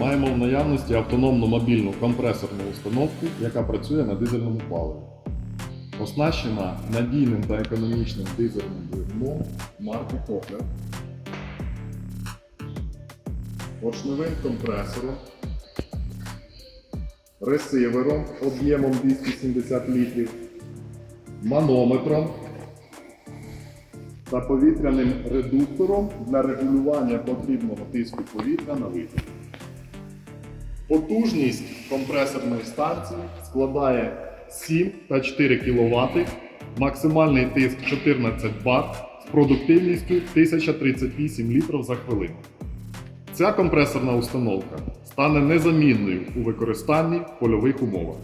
Маємо в наявності автономну мобільну компресорну установку, яка працює на дизельному паливі. Оснащена надійним та економічним дизельним двигуном марки Коклер, поршневим компресором, ресивером об'ємом 270 літрів, манометром та повітряним редуктором для регулювання потрібного тиску повітря на вихід. Потужність компресорної станції складає 7 та 4 кВт, максимальний тиск 14 Вт з продуктивністю 1038 літрів за хвилину. Ця компресорна установка стане незамінною у використанні польових умовах.